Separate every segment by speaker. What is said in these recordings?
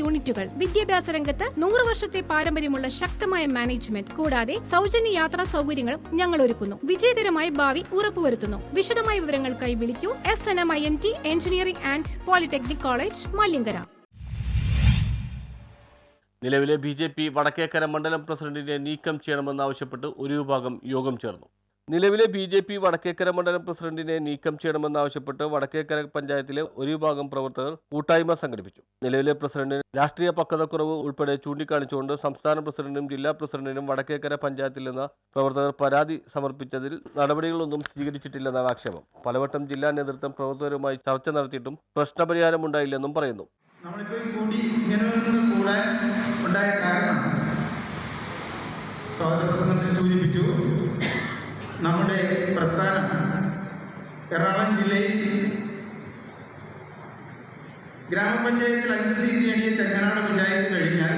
Speaker 1: യൂണിറ്റുകൾ. വിദ്യാഭ്യാസ രംഗത്ത് നൂറ് വർഷത്തെ പാരമ്പര്യമുള്ള ശക്തമായ മാനേജ്മെന്റ്. കൂടാതെ സൗജന്യ യാത്രാ സൗകര്യങ്ങളും ഞങ്ങൾ ഒരുക്കുന്നു വിജയകരമായ ഭാവി ഉറപ്പുവരുത്തുന്നു. വിശദമായ വിവരങ്ങൾക്കായി വിളിക്കൂ. S N M I M T engineering and polytechnic college Malyankara.
Speaker 2: നിലവിലെ ബി ജെ പി വടക്കേക്കര മണ്ഡലം പ്രസിഡന്റിനെ നീക്കം ചെയ്യണമെന്നാവശ്യപ്പെട്ട് ഒരു വിഭാഗം യോഗം ചേർന്നു. നിലവിലെ ബി ജെ പി വടക്കേക്കര മണ്ഡലം പ്രസിഡന്റിനെ നീക്കം ചെയ്യണമെന്നാവശ്യപ്പെട്ട് വടക്കേക്കര പഞ്ചായത്തിലെ ഒരു വിഭാഗം പ്രവർത്തകർ കൂട്ടായ്മ സംഘടിപ്പിച്ചു. നിലവിലെ പ്രസിഡന്റിന് രാഷ്ട്രീയ പക്വതക്കുറവ് ഉൾപ്പെടെ ചൂണ്ടിക്കാണിച്ചുകൊണ്ട് സംസ്ഥാന പ്രസിഡന്റിനും ജില്ലാ പ്രസിഡന്റിനും വടക്കേക്കര പഞ്ചായത്തിൽ നിന്ന് പ്രവർത്തകർ പരാതി സമർപ്പിച്ചതിൽ നടപടികളൊന്നും സ്വീകരിച്ചിട്ടില്ലെന്നാണ് ആക്ഷേപം. പലവട്ടം ജില്ലാ നേതൃത്വം പ്രവർത്തകരുമായി ചർച്ച നടത്തിയിട്ടും പ്രശ്നപരിഹാരമുണ്ടായില്ലെന്നും പറയുന്നു.
Speaker 3: നമ്മളിപ്പോൾ കാരണം സൂചിപ്പിച്ചു. പ്രസ്ഥാനം. എറണാകുളം ജില്ലയിൽ ഗ്രാമപഞ്ചായത്തിൽ അഞ്ച് സീറ്റ് നേടിയ ചെങ്ങനാട് പഞ്ചായത്ത് കഴിഞ്ഞാൽ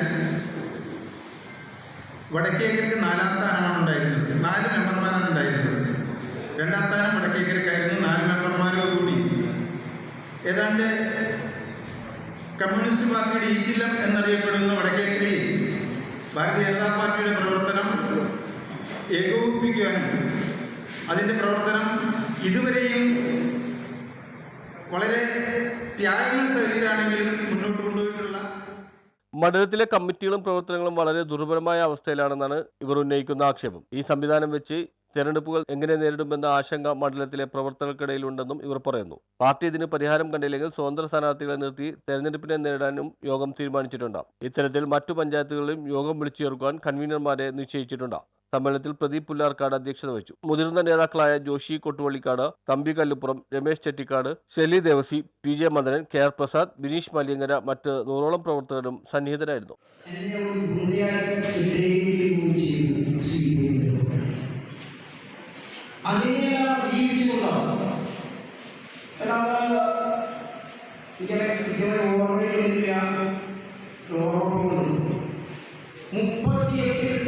Speaker 3: വടക്കേക്കർക്ക് നാലാം സ്ഥാനമാണ് ഉണ്ടായിരുന്നത്. നാല് മെമ്പർമാരാണ് ഉണ്ടായിരുന്നത്. രണ്ടാം സ്ഥാനം വടക്കേക്കരക്കായിരുന്നു. നാല് മെമ്പർമാരോടുകൂടി ഏതാണ്ട് കമ്മ്യൂണിസ്റ്റ് പാർട്ടിയുടെ ഈറ്റില്ലം എന്നറിയപ്പെടുന്ന വടക്കേക്കരയിൽ ഭാരതീയ ജനതാ പാർട്ടിയുടെ പ്രവർത്തനം ഏകോപിപ്പിക്കുവാനും അതിന്റെ പ്രവർത്തനം ഇതുവരെയും വളരെ ത്യാഗങ്ങൾ സഹിച്ചാണെങ്കിലും മുന്നോട്ട് കൊണ്ടുപോയിട്ടുള്ള
Speaker 2: മണ്ഡലത്തിലെ കമ്മിറ്റികളും പ്രവർത്തനങ്ങളും വളരെ ദുർബലമായ അവസ്ഥയിലാണെന്നാണ് ഇവർ ഉന്നയിക്കുന്ന ആക്ഷേപം. ഈ സംവിധാനം വെച്ച് തെരഞ്ഞെടുപ്പുകൾ എങ്ങനെ നേരിടുമെന്ന ആശങ്ക മണ്ഡലത്തിലെ പ്രവർത്തകർക്കിടയിലുണ്ടെന്നും ഇവർ പറയുന്നു. പാർട്ടി ഇതിന് പരിഹാരം കണ്ടില്ലെങ്കിൽ സ്വതന്ത്ര സ്ഥാനാർത്ഥികളെ നിർത്തി തെരഞ്ഞെടുപ്പിനെ നേരിടാനും യോഗം തീരുമാനിച്ചിട്ടുണ്ട്. ഇത്തരത്തിൽ മറ്റു പഞ്ചായത്തുകളിലും യോഗം വിളിച്ചു ചേർക്കുവാൻ കൺവീനർമാരെ നിശ്ചയിച്ചിട്ടുണ്ട്. സമ്മേളനത്തിൽ പ്രദീപ് പുല്ലാർക്കാട് അധ്യക്ഷത വഹിച്ചു. മുതിർന്ന നേതാക്കളായ Joshi Kottuvallikkad Thampi Kalluppuram Ramesh Chettikkad Shelly Devasi P J Mandanan K R Prasad Bineesh Malyankara മറ്റ് നൂറോളം പ്രവർത്തകരും സന്നിഹിതരായിരുന്നു.
Speaker 4: മുപ്പത്തിയെട്ട് ഒരു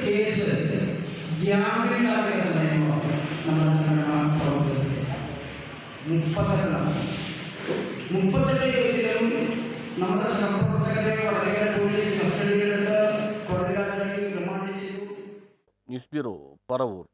Speaker 4: മുപ്പത്തെണ്ണം മുപ്പത്തെട്ട് കേസിലും നമ്മുടെ സഹപ്രവർത്തകരെ വടകര പോലീസ് കസ്റ്റഡിയിലെടുത്ത് കോടതിയിലാക്കി റിമാൻഡ് ചെയ്തു
Speaker 2: ന്യൂസ് ബ്യൂറോ പറവൂർ.